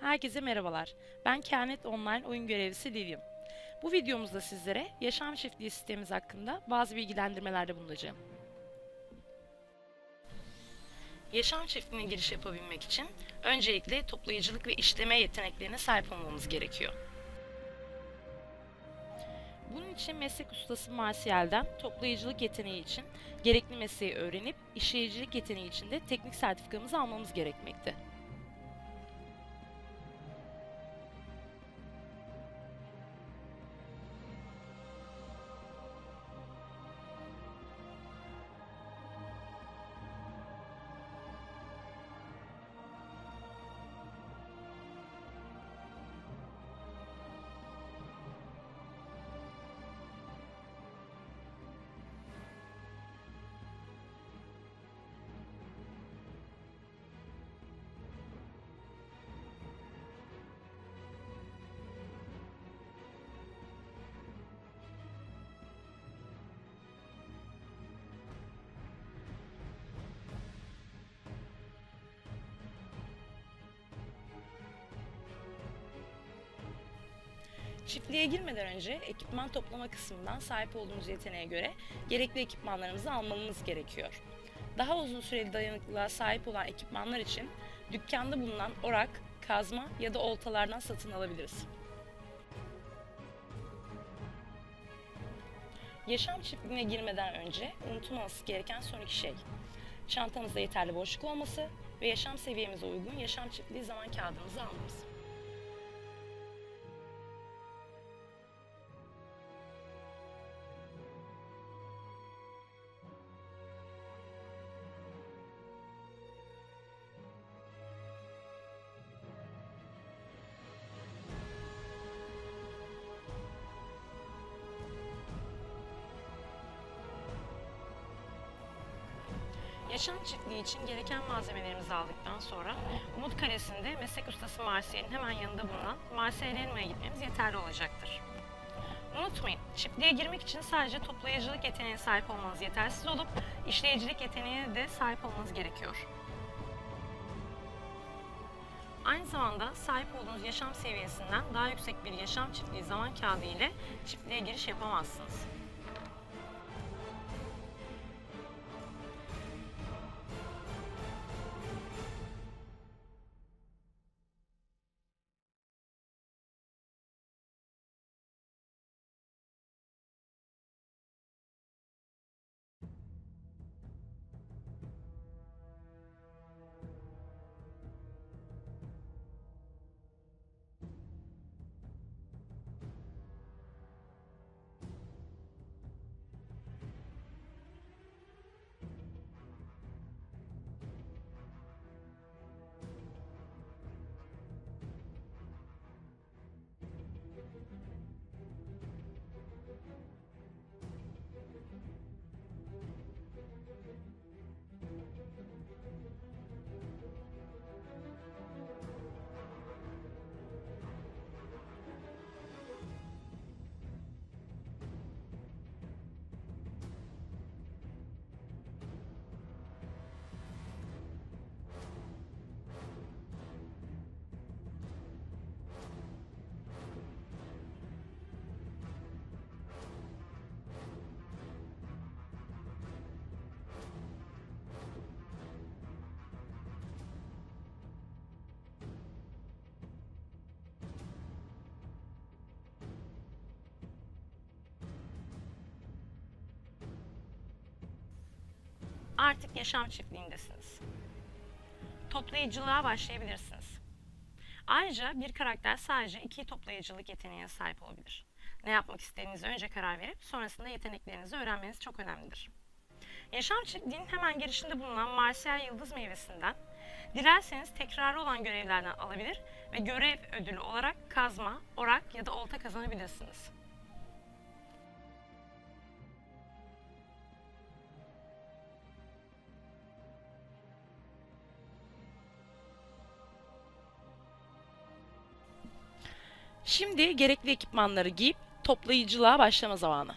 Herkese merhabalar. Ben Kehanet Online oyun görevlisi Lilyum. Bu videomuzda sizlere yaşam çiftliği sistemimiz hakkında bazı bilgilendirmelerde bulunacağım. Yaşam çiftliğine giriş yapabilmek için öncelikle toplayıcılık ve işleme yeteneklerine sahip olmamız gerekiyor. Bunun için meslek ustası Marsiyel'den toplayıcılık yeteneği için gerekli mesleği öğrenip işleyicilik yeteneği için de teknik sertifikamızı almamız gerekmekte. Çiftliğe girmeden önce ekipman toplama kısmından sahip olduğumuz yeteneğe göre gerekli ekipmanlarımızı almamız gerekiyor. Daha uzun süreli dayanıklılığa sahip olan ekipmanlar için dükkanda bulunan orak, kazma ya da oltalardan satın alabiliriz. Yaşam çiftliğine girmeden önce unutulmaması gereken son iki şey. Çantamızda yeterli boşluk olması ve yaşam seviyemize uygun yaşam çiftliği zaman kağıdımızı almamız. Yaşam çiftliği için gereken malzemelerimizi aldıktan sonra Umut Kalesi'nde meslek ustası Marsiye'nin hemen yanında bulunan Marsiye Elma'ya gitmemiz yeterli olacaktır. Unutmayın, çiftliğe girmek için sadece toplayıcılık yeteneğine sahip olmanız yetersiz olup işleyicilik yeteneğine de sahip olmanız gerekiyor. Aynı zamanda sahip olduğunuz yaşam seviyesinden daha yüksek bir yaşam çiftliği zaman kağıdı ile çiftliğe giriş yapamazsınız. Artık yaşam çiftliğindesiniz. Toplayıcılığa başlayabilirsiniz. Ayrıca bir karakter sadece iki toplayıcılık yeteneğine sahip olabilir. Ne yapmak istediğinize önce karar verip sonrasında yeteneklerinizi öğrenmeniz çok önemlidir. Yaşam çiftliğinin hemen girişinde bulunan Marsiyel Yıldız meyvesinden dilerseniz tekrarı olan görevlerden alabilir ve görev ödülü olarak kazma, orak ya da olta kazanabilirsiniz. Şimdi gerekli ekipmanları giyip toplayıcılığa başlama zamanı.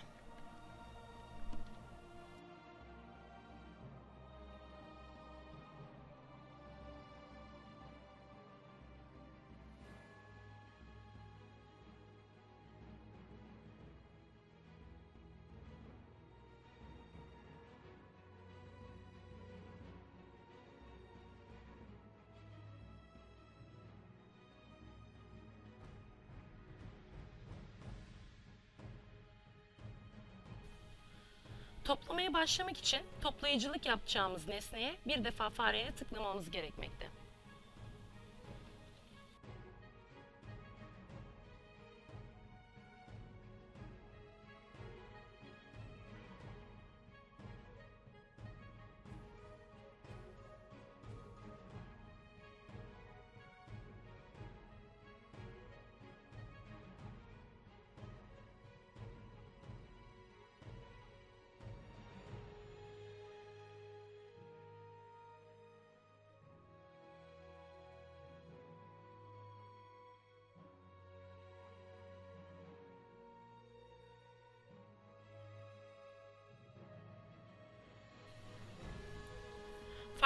Toplamaya başlamak için toplayıcılık yapacağımız nesneye bir defa fareyle tıklamamız gerekmekte.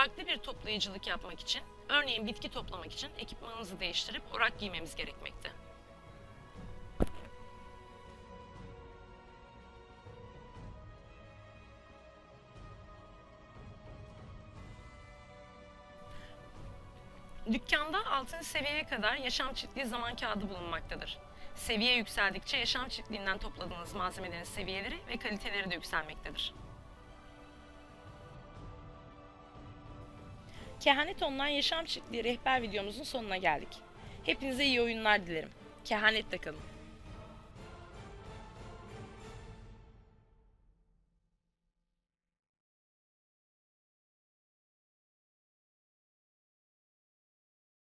Farklı bir toplayıcılık yapmak için, örneğin bitki toplamak için ekipmanımızı değiştirip orak giymemiz gerekmekte. Dükkanda 6. seviyeye kadar yaşam çiftliği zaman kağıdı bulunmaktadır. Seviye yükseldikçe yaşam çiftliğinden topladığınız malzemelerin seviyeleri ve kaliteleri de yükselmektedir. Kehanet Online Yaşam Çiftliği rehber videomuzun sonuna geldik. Hepinize iyi oyunlar dilerim. Kehanetle kalın.